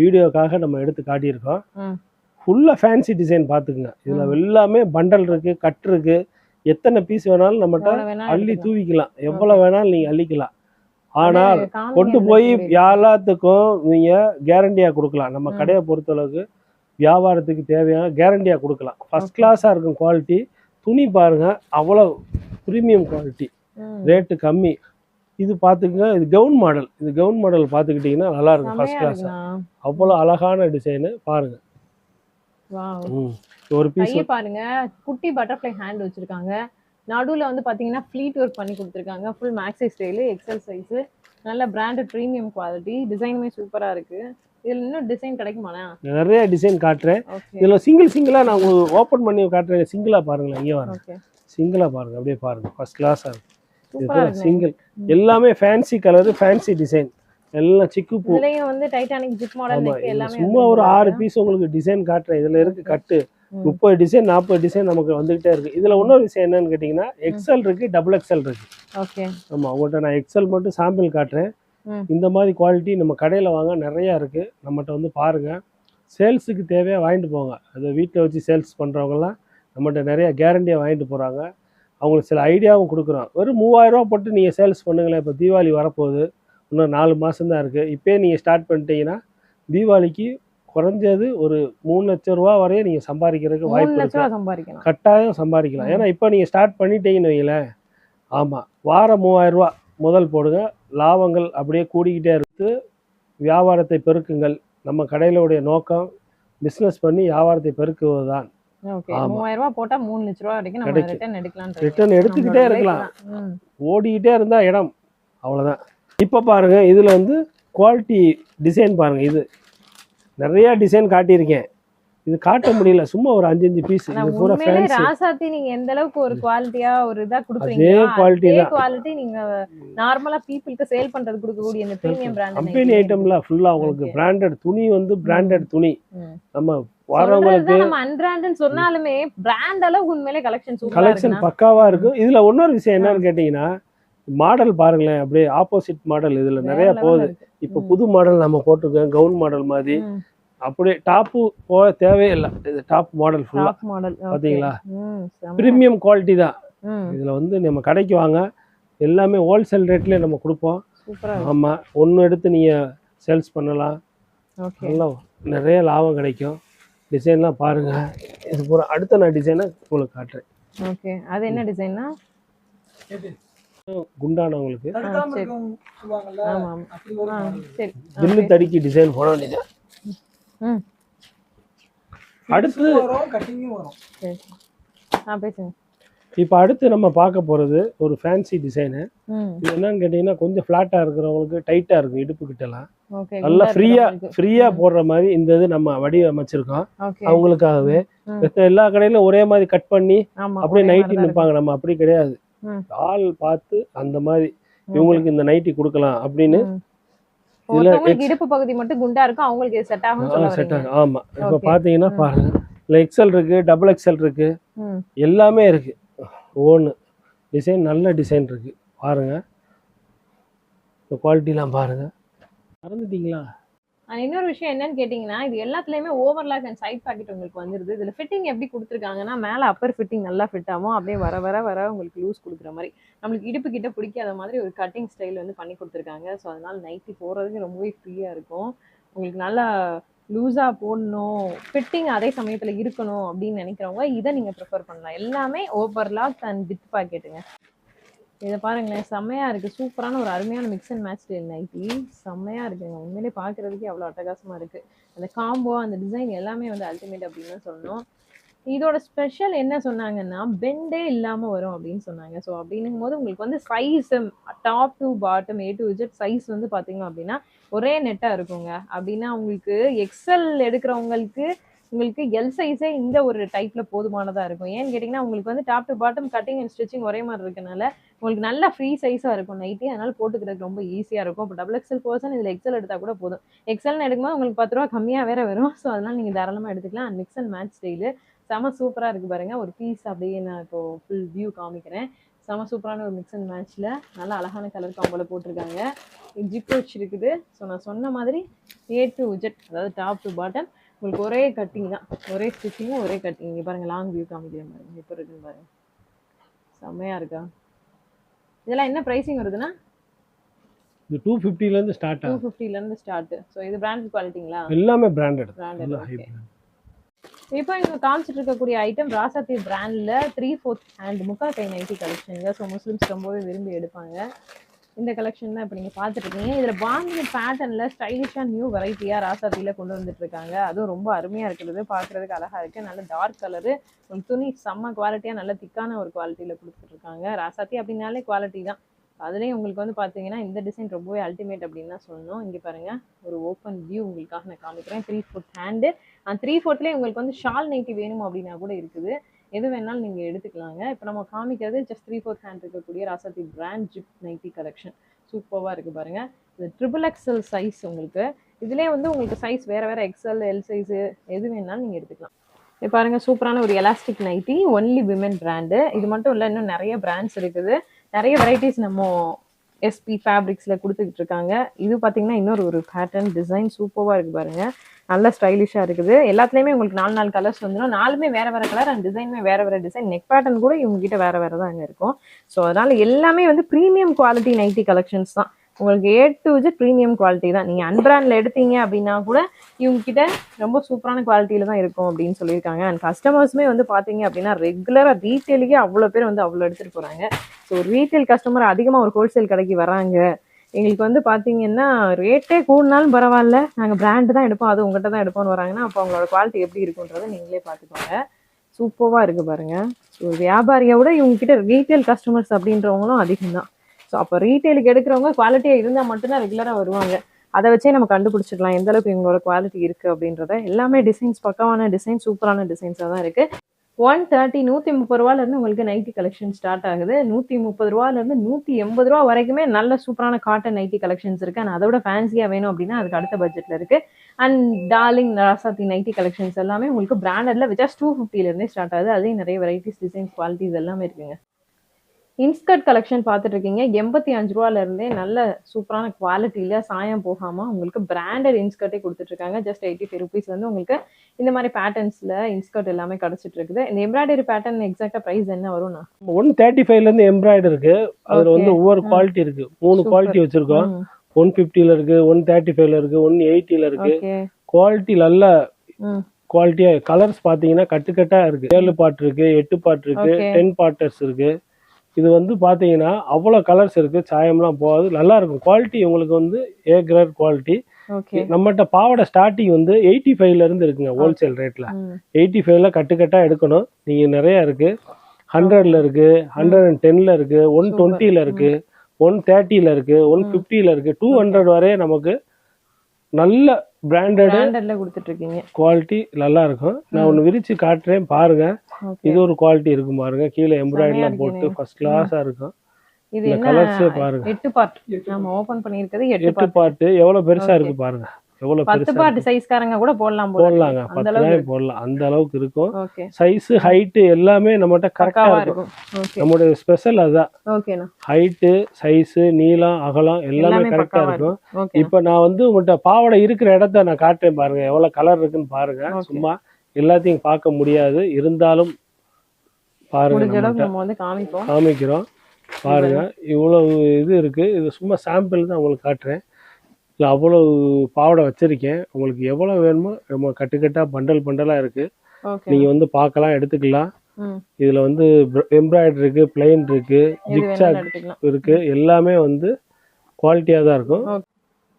வீடியோக்காக நம்ம எடுத்து காட்டியிருக்கோம். ஃபுல்லா ஃபேன்சி டிசைன் பார்த்துக்குங்க. இதுல எல்லாமே பண்டல் இருக்கு கட் இருக்கு. எத்தனை பீஸ் வேணாலும் நம்மகிட்ட அள்ளி. தூவிக்கலாம். எவ்வளவு வேணாலும் நீங்க அள்ளிக்கலாம். ஆனால் கொண்டு போய் எல்லாத்துக்கும் நீங்க கேரண்டியா கொடுக்கலாம். நம்ம. கடையை பொறுத்தளவுக்கு வியாபாரத்துக்கு தேவையான கேரண்டியா கொடுக்கலாம். ஃபர்ஸ்ட் கிளாஸா இருக்கும் குவாலிட்டி துணி பாருங்க அவ்வளவு ப்ரீமியம் குவாலிட்டி ரேட்டு கம்மி. இது பார்த்துக்கங்க இது கவுன் மாடல் இது கவுன் மாடல் பார்த்துக்கிட்டிங்கன்னா நல்லா இருக்கும் ஃபர்ஸ்ட் கிளாஸ். அவ்வளோ அழகான டிசைனு பாருங்க. ஒரு பீஸ் பாருங்க குட்டி பட்டர்ஃப்ளை ஹேண்ட் வச்சிருக்காங்க. நடுவுல வந்து பாத்தீங்கன்னா ஃப்ளீட் ஒர்க் பண்ணி கொடுத்துருக்காங்க. Full maxi style XL size நல்ல பிராண்டட் ப்ரீமியம் குவாலிட்டி டிசைனுமே சூப்பரா இருக்கு. இதுல இன்னும் டிசைன் கிடைக்குமாண்ணா? நிறைய டிசைன் காட்டுறேன். இதுல சிங்கிள் சிங்கிளா நான் உங்களுக்கு ஓப்பன் பண்ணி காட்டுறேன். சிங்கிளா பாருங்களேன். இங்கே வரேன் ஓகே சிங்கிளா பாருங்க. அப்படியே பாருங்க. ஃபர்ஸ்ட் கிளாஸா இருக்கு. சூப்பரா இருக்கு சிங்கிள் எல்லாமே ஃபேன்சி கலர் ஃபேன்சி டிசைன் எல்லாம் சிக்கு பூ. வந்து டைட்டானிக் ஜிப் மாடல் எல்லாமே சும்மா ஒரு ஆறு பீஸ் உங்களுக்கு டிசைன் காட்டுறேன். இதுல இருக்கு கட்டு. முப்பது டிசைன் நாற்பது டிசைன் நமக்கு வந்துகிட்டே இருக்கு. இதுல இன்னொரு விஷயம் என்னன்னு கேட்டீங்கன்னா எக்ஸல் இருக்கு டபுள் எக்ஸல் இருக்கு. ஓகே ஆமா. உங்கள்கிட்ட நான் எக்ஸல் மட்டும் சாம்பிள் காட்டுறேன். இந்த மாதிரி குவாலிட்டி நம்ம கடையில் வாங்க நிறையா இருக்குது நம்மகிட்ட வந்து பாருங்கள் சேல்ஸுக்கு தேவையாக வாங்கிட்டு போங்க. அதை வீட்டில் வச்சு சேல்ஸ் பண்ணுறவங்கலாம் நம்மகிட்ட நிறைய கேரண்டியாக வாங்கிட்டு போகிறாங்க அவங்களுக்கு சில ஐடியாவும் கொடுக்குறோம் வெறும் மூவாயிரரூவா போட்டு நீங்கள் சேல்ஸ் பண்ணுங்களேன். இப்போ தீபாவளி வரப்போகுது. இன்னும் நாலு மாதம்தான் இருக்குது இப்போயே நீங்கள் ஸ்டார்ட் பண்ணிட்டீங்கன்னா தீபாவளிக்கு குறைஞ்சது ஒரு மூணு லட்ச ரூபா வரையும் நீங்கள் சம்பாதிக்கிறதுக்கு வாய்ப்பு சம்பாதிக்கலாம். கட்டாயம் சம்பாதிக்கலாம். ஏன்னா இப்போ நீங்கள் ஸ்டார்ட் பண்ணிட்டீங்கன்னு வைங்களேன். ஆமாம் வாரம் மூவாயிரம் ரூபா முதல் போடுங்க. லாபங்கள் அப்படியே கூடிக்கிட்டே இருக்கு. வியாபாரத்தை பெருக்குங்கள். நம்ம கடையிலுடைய நோக்கம் பிஸ்னஸ் பண்ணி வியாபாரத்தை பெருக்குவது தான். ரிட்டர்ன் எடுக்கலாம் ரிட்டர்ன் எடுத்துக்கிட்டே இருக்கலாம். ஓடிக்கிட்டே இருந்தால் இடம். அவ்வளோதான் இப்போ பாருங்கள் இதில் வந்து குவாலிட்டி டிசைன் பாருங்கள் இது. நிறையா டிசைன் காட்டியிருக்கேன். இது காட்ட முடியல. சும்மா ஒரு அஞ்சு அஞ்சு பீஸ் இது பூரா ஃபேன்சி ராசாத்தி நீங்க எந்த அளவுக்கு ஒரு குவாலிட்டியா ஒரு இதா அதே quality அதே தான். குவாலிட்டி நீங்க நார்மலா பீப்புளுக்கு சேல் பண்றது கொடுக்கக்கூடிய இந்த பிரீமியம் கம்பெனி ஐட்டம்ல ஃபுல்லா உங்களுக்கு. பிராண்டட் துணி வந்து பிராண்டட் துணி. நம்ம வரவங்களுக்கு நம்ம அன்பிராண்ட்னு சொன்னாலுமே பிராண்ட் அளவுக்கு உண்மையிலே கலெக்ஷன் சூப்பரா கலெக்ஷன் பக்காவா இருக்கும் இதுல இன்னொரு விஷயம் என்னன்னு கேட்டீங்கன்னா மாடல் பாருங்களேன். அப்படியே ஆப்போசிட் மாடல் இதுல நிறைய போகுது. இப்போ. புது மாடல் நம்ம போட்டிருக்கோம். கவுன் மாடல் மாதிரி. அப்படியே டாப்பு போக தேவையில்லை. இது டாப் மாடல் ஃபுல்லா டாப் மாடல் பாத்தீங்களா? ம் செம்ம. பிரீமியம் குவாலிட்டி தான். இதுல வந்து நம்ம கடைக்கு வாங்க. எல்லாமே ஹோல்சேல் ரேட்லயே நம்ம கொடுப்போம். சூப்பரா இருக்கு. ஆமா ஒன்று எடுத்து நீங்க சேல்ஸ் பண்ணலாம். ஓகே. நல்லா நிறைய லாபம் கிடைக்கும். டிசைன்லாம் பாருங்க. இது பூரா அடுத்த நான் டிசைனை உங்களுக்கு காட்டுறேன். ஓகே. அது என்ன டிசைன்னா குண்டானவங்களுக்கு சரி. இருக்கவங்க சொல்லுவாங்கல்ல ஆமா ஆமா. அப்படி ஒரு ஆ, model. சரி. வில்லு தடிக்கு டிசைன் போட வேண்டியது அடுத்து வரும் இப்போ அடுத்து நம்ம பார்க்க போறது ஒரு ஃபேன்சி டிசைனு இது என்னன்னு கேட்டிங்கன்னா கொஞ்சம் ஃப்ளாட்டாக இருக்கிறவங்களுக்கு டைட்டாக இருக்கும் இடுப்பு கிட்டலாம். ஓகே நல்லா ஃப்ரீயா ஃப்ரீயா போடுற மாதிரி இந்த இது நம்ம வடிவமைச்சிருக்கோம். அவங்களுக்காகவே. எல்லா கடையிலும் ஒரே மாதிரி கட் பண்ணி அப்படியே நைட்டி நிற்பாங்க நம்ம அப்படி கிடையாது. ஆள் பார்த்து அந்த மாதிரி. இவங்களுக்கு இந்த நைட்டி கொடுக்கலாம் அப்படின்னு ஒருத்தவங்களுக்கு இடுப்பு பகுதி மட்டும் குண்டா இருக்கும் அவங்களுக்கு செட் ஆகும் செட் ஆகும். ஆமா. இப்போ ம். பாருங்க. இல்லை எக்ஸல் இருக்கு டபுள் எக்ஸல் இருக்கு. எல்லாமே இருக்கு. ஒன்று டிசைன் நல்ல டிசைன் இருக்கு. பாருங்க. இந்த குவாலிட்டிலாம் பாருங்க. மறந்துட்டீங்களா? இன்னொரு விஷயம் என்னன்னு கேட்டிங்கன்னா இது எல்லாத்துலயுமே ஓவர்லாக் அண்ட் சைட் பாக்கெட் உங்களுக்கு வந்துருது. இதில் ஃபிட்டிங் எப்படி கொடுத்துருக்காங்கன்னா மேலே அப்பர் ஃபிட்டிங் நல்லா ஃபிட் ஆகும். அப்படியே வர வர வர உங்களுக்கு லூஸ் கொடுக்குற மாதிரி. நம்மளுக்கு இடுப்பு கிட்ட பிடிக்காத மாதிரி ஒரு கட்டிங் ஸ்டைல் வந்து பண்ணி கொடுத்துருக்காங்க. ஸோ அதனால நைட்டி போடுறதுக்கு ரொம்பவே ஃப்ரீயாக இருக்கும். உங்களுக்கு நல்லா லூஸாக போடணும். ஃபிட்டிங் அதே சமயத்தில் இருக்கணும் அப்படின்னு நினைக்கிறவங்க இதை நீங்கள் ப்ரிஃபர் பண்ணலாம். எல்லாமே ஓவர்லாக் அண்ட் வித் பாக்கெட்டுங்க இதை பாருங்களேன் செம்மையா இருக்கு. சூப்பரான ஒரு அருமையான மிக்ஸ் அண்ட் மேட்ச் நைட்டி செம்மையா இருக்குங்க உண்மையிலே பார்க்கறதுக்கே அவ்வளோ அட்டகாசமா இருக்கு. அந்த காம்போ அந்த டிசைன் எல்லாமே வந்து அல்டிமேட் அப்படின்னு தான் சொல்லணும். இதோட ஸ்பெஷல் என்ன சொன்னாங்கன்னா பெண்டே இல்லாமல் வரும் அப்படின்னு சொன்னாங்க. ஸோ அப்படின்னும் போது உங்களுக்கு வந்து size top to bottom A to Z size வந்து பார்த்தீங்க அப்படின்னா ஒரே நெட்டாக இருக்குங்க. அப்படின்னா உங்களுக்கு எக்ஸல் எடுக்கிறவங்களுக்கு உங்களுக்கு எல் சைஸே இந்த ஒரு டைப்ல போதுமானதா இருக்கும். ஏன்னு கேட்டிங்கன்னா உங்களுக்கு வந்து top to bottom cutting and stitching ஒரே மாதிரி இருக்கனால உங்களுக்கு நல்ல ஃப்ரீ சைஸாக இருக்கும் நைட்டி அதனால போட்டுக்கிறதுக்கு ரொம்ப ஈஸியாக இருக்கும். இப்போ டபுள் எக்ஸல் பர்சன் இதில் எக்ஸல் எடுத்தால் கூட போதும். எக்ஸல்னு எடுக்கும்போது உங்களுக்கு பத்து ரூபா கம்மியாக வேற வரும். ஸோ அதனால நீங்கள் தாராளமாக எடுத்துக்கலாம். And mix and match style செம சூப்பராக இருக்குது பாருங்க. ஒரு பீஸ் அப்படியே நான் இப்போ ஃபுல் வியூ காமிக்கிறேன். செம சூப்பரான ஒரு மிக்ஸ் அண்ட் மேட்ச்சில் நல்லா அழகான கலர் காம்போல போட்டிருக்காங்க. ஜிப் வச்சு இருக்குது ஸோ நான் சொன்ன மாதிரி ஏ டு ஜெட் அதாவது டாப் டு பாட்டம் உங்களுக்கு ஒரே கட்டிங் தான். ஒரே ஸ்டிச்சிங்கும் ஒரே கட்டிங் இங்கே பாருங்க லாங் வியூ காமிக்கிறேன் பாருங்க. இப்போ இருக்குன்னு பாருங்க. செம்மையா இருக்கா? இதெல்லாம் என்ன ப்ரைஸிங் வருதுன்னா? இது டூ ஃபிஃப்டிலேருந்து ஸ்டார்ட் டூ ஃபிஃப்டிலேருந்து ஸ்டார்ட் ஸோ இது பிராண்டட் குவாலிட்டிங்களா எல்லாமே பிராண்டட் பிராண்டட் இப்போ இங்க காமிச்சிட்டு இருக்கக்கூடிய ஐட்டம் ராசாத்தி பிராண்ட்ல த்ரீ ஃபோர்த் ஹேண்ட் முக்கா கை நைட்டி கலெக்ஷனுங்க ஸோ முஸ்லிம்ஸ் ரொம்பவே விரும்பி எடுப்பாங்க. இந்த கலெக்ஷன் தான் இப்போ நீங்கள் பார்த்துருக்கீங்க. இதில் பாந்தினி பேட்டர்னில் ஸ்டைலிஷாக நியூ வெரைட்டியாக ராசாத்தியில் கொண்டு வந்துட்டு இருக்காங்க. அதுவும் ரொம்ப அருமையாக இருக்கிறது. பார்க்குறதுக்கு அழகாக இருக்குது நல்ல டார்க் கலரு துணி செம்ம குவாலிட்டியாக நல்ல திக்கான ஒரு குவாலிட்டியில் கொடுத்துட்ருக்காங்க ராசாத்தி அப்படின்னாலே குவாலிட்டி தான். அதுலேயும் உங்களுக்கு வந்து பார்த்தீங்கன்னா இந்த டிசைன் ரொம்பவே அல்டிமேட் அப்படின்னு தான் சொல்லணும். இங்கே பாருங்கள் ஒரு ஓப்பன் வியூ உங்களுக்காக நான் காமிக்கிறேன். த்ரீ ஃபோர்த் ஹேண்டு அந்த த்ரீ ஃபோர்த்லேயே உங்களுக்கு வந்து ஷால் நைட்டி வேணும் அப்படின்னா கூட இருக்குது. எது வேணாலும் நீங்கள் எடுத்துக்கலாங்க. இப்போ நம்ம காமிக்கிறது ஜஸ்ட் த்ரீ ஃபோர்த் ஹேண்ட் இருக்கக்கூடிய Rasathi brand zip nightie collection சூப்பராக இருக்குது பாருங்கள் இது ட்ரிபிள் எக்ஸல் சைஸ் உங்களுக்கு. இதுலேயே வந்து உங்களுக்கு சைஸ் வேறு வேறு எக்ஸல் எல் சைஸு எது வேணாலும் நீங்கள் எடுத்துக்கலாம். இப்போ பாருங்கள் சூப்பரான ஒரு elastic nightie only women brand இது மட்டும் இல்லை இன்னும் நிறைய பிராண்ட்ஸ் இருக்குது. நிறைய வெரைட்டிஸ் நம்ம எஸ்பி ஃபேப்ரிக்ஸில் கொடுத்துக்கிட்டு இருக்காங்க இது பார்த்தீங்கன்னா இன்னொரு ஒரு பேட்டர்ன் டிசைன் சூப்பராக இருக்குது பாருங்க. நல்ல ஸ்டைலிஷாக இருக்குது. எல்லாத்துலேயுமே உங்களுக்கு நாலு நாலு கலர்ஸ் வந்துடும் நாலுமே வேறு வேறு கலர் அண்ட் டிசைனுமே வேறு வேறு டிசைன் நெக் பேட்டர்ன் கூட இவங்ககிட்ட வேறு வேறு தான் அங்கே இருக்கும். ஸோ அதனால் எல்லாமே வந்து ப்ரீமியம் குவாலிட்டி நைட்டி கலெக்ஷன்ஸ் தான். உங்களுக்கு A to Vij premium quality தான். நீங்கள் அன்பிராண்டில் எடுத்தீங்க அப்படின்னா கூட இவங்க கிட்ட ரொம்ப சூப்பரான குவாலிட்டியில தான் இருக்கும் அப்படின்னு சொல்லியிருக்காங்க. அண்ட் கஸ்டமர்ஸுமே வந்து பார்த்தீங்க அப்படின்னா ரெகுலராக ரீட்டெயிலுக்கே அவ்வளோ பேர் வந்து அவ்வளோ எடுத்துகிட்டு போகிறாங்க ஸோ ரீட்டைல் கஸ்டமர் அதிகமாக ஒரு ஹோல்சேல் கடைக்கு வராங்க. எங்களுக்கு வந்து பார்த்தீங்கன்னா ரேட்டே கூடினாலும் பரவாயில்ல. நாங்கள் பிராண்டு தான் எடுப்போம். அது உங்கள்கிட்ட தான் எடுப்போம்னு வராங்கன்னா அப்போ அவங்களோட குவாலிட்டி எப்படி இருக்குன்றதை நீங்களே பார்த்துக்கோங்க சூப்பராக இருக்குது பாருங்க. ஸோ வியாபாரியை விட இவங்க கிட்ட ரீட்டைல் கஸ்டமர்ஸ் அப்படின்றவங்களும் அதிகம் தான். ஸோ அப்போ ரீட்டைலுக்கு எடுக்கிறவங்க குவாலிட்டியாக இருந்தால் மட்டும்தான் ரெகுலராக வருவாங்க. அதை வச்சே நம்ம கண்டுபிடிச்சிக்கலாம் எந்த அளவுக்கு இவங்களோட குவாலிட்டி இருக்குது அப்படின்றத. எல்லாமே டிசைன்ஸ் பக்கமான டிசைன் சூப்பரான டிசைன்ஸாக தான் இருக்குது ஒன் தேர்ட்டி நூற்றி முப்பது ரூபாலேருந்து உங்களுக்கு நைட்டி கலெக்ஷன் ஸ்டார்ட் ஆகுது. நூற்றி முப்பது ரூபாலேருந்து நூற்றி எண்பது ரூபா வரைக்குமே நல்ல சூப்பரான காட்டன் நைட்டி கலெக்ஷன்ஸ் இருக்குது அண்ட் அதோட ஃபேன்சியாக வேணும் அப்படின்னா அதுக்கு அடுத்த பட்ஜெட்டில் இருக்குது and darling Rasathi nightie collections எல்லாமே உங்களுக்கு பிராண்டடில் விஜஸ்ட் டூ ஃபிஃப்டிலேருந்தே ஸ்டார்ட் ஆகுது. அதே நிறைய வெரைட்டிஸ் டிசைன்ஸ் குவாலிட்டிஸ் எல்லாமே இருக்குங்க. இன்ஸ்கர்ட் கலெக்ஷன் பார்த்துட்டு இருக்கீங்க எண்பத்தி அஞ்சு ரூபால இருந்தே நல்ல சூப்பரான குவாலிட்டியில சாயம் போகாம உங்களுக்கு பிராண்டட் இன்ஸ்கர்ட்டே கொடுத்துட்டு இருக்காங்க ஜஸ்ட் எயிட்டி ஃபைவ் ருபீஸ் வந்து உங்களுக்கு இந்த மாதிரி பேட்டர்ன்ஸ்ல இன்ஸ்கர்ட் எல்லாமே கிடைச்சிட்டு இருக்குது இந்த எம்ப்ராய்டரி பேட்டர்ன் எக்ஸாக்டா பிரைஸ் என்ன வரும்னா ஒன் தேர்ட்டி ஃபைவ்லேருந்து எம்ப்ராய்டரி இருக்கு. அதுல. வந்து ஒவ்வொரு. குவாலிட்டி இருக்கு. மூணு. குவாலிட்டி வச்சிருக்கோம். ஒன் ஃபிஃப்டில இருக்கு ஒன் தேர்ட்டி ஃபைவ்ல இருக்கு ஒன் எயிட்டில இருக்கு. குவாலிட்டி நல்ல குவாலிட்டியா கலர்ஸ் பாத்தீங்கன்னா கட்டுக்கட்டா இருக்கு. ஏழு பாட் இருக்கு எட்டு பாட் இருக்கு. டென் பாட்டர்ஸ் இருக்கு. இது வந்து பாத்தீங்கன்னா அவ்வளவு கலர்ஸ் இருக்கு சாயம்லாம் போகாது. நல்லா இருக்கும். குவாலிட்டி உங்களுக்கு வந்து ஏ கிரேட் குவாலிட்டி நம்மகிட்ட பாவாடை ஸ்டார்டிங் வந்து எயிட்டி ஃபைவ்ல இருந்து இருக்குங்க ஹோல்சேல் ரேட்ல எயிட்டி ஃபைவ்ல கட்டுக்கட்டா எடுக்கணும். நீங்க நிறைய இருக்கு. ஹண்ட்ரட்ல இருக்கு ஹண்ட்ரட் அண்ட் டென்ல இருக்கு ஒன். டுவெண்ட்டில இருக்கு ஒன் தேர்ட்டில இருக்கு ஒன் ஃபிஃப்டில இருக்கு டூ ஹண்ட்ரட் வரையே நமக்கு நல்ல பிராண்டட் பிராண்டட்ல கொடுத்துட்டு இருக்கீங்க குவாலிட்டி நல்லா இருக்கும் நான் ஒன்னு விரிச்சு காட்டுறேன் பாருங்க. இது ஒரு குவாலிட்டி இருக்கும் பாருங்க. கீழே எம்ப்ராய்டரிலாம் செமையா போட்டு. ஃபர்ஸ்ட் கிளாஸா இருக்கும். இது கலர்ஸே பாருங்க. எட்டு பார்ட் நம்ம ஓபன் பண்ணியிருக்கிறது எட்டு எட்டு பார்ட் எவ்வளவு பெருசா. இருக்கு பாருங்க. எவ்வளவு பத்து இருக்கு. சைஸ்காரங்க கூட போடலாம் போடலாங்க. பத்து போடலாம். அந்த அளவுக்கு இருக்கும். சைஸ் ஹைட் எல்லாமே நம்மகிட்ட கரெக்டா இருக்கும். நம்மளுடைய ஸ்பெஷல் அதான் ஹைட்டு சைஸ் நீளம் அகலம் எல்லாமே கரெக்டா இருக்கும். இப்ப நான் வந்து உங்கள்கிட்ட பாவாடை இருக்கிற இடத்த நான் காட்டுறேன் பாருங்க. எவ்வளவு கலர் இருக்குன்னு பாருங்க. சும்மா எல்லாத்தையும் பார்க்க முடியாது. இருந்தாலும் பாருங்க காமிக்கிறோம். பாருங்க. இவ்வளவு இது இருக்கு. இது சும்மா சாம்பிள் தான் உங்களுக்கு காட்டுறேன். இல்லை அவ்வளவு பாவாடை வச்சிருக்கேன். உங்களுக்கு எவ்வளவு வேணுமோ நம்ம கட்டுக்கட்டா பண்டல் பண்டலா இருக்கு. நீங்க வந்து பார்க்கலாம் எடுத்துக்கலாம். இதுல வந்து எம்ப்ராய்டரி இருக்கு பிளைன் இருக்கு எடுத்துக்கலாம். இருக்கு. எல்லாமே வந்து குவாலிட்டியா தான் இருக்கும்.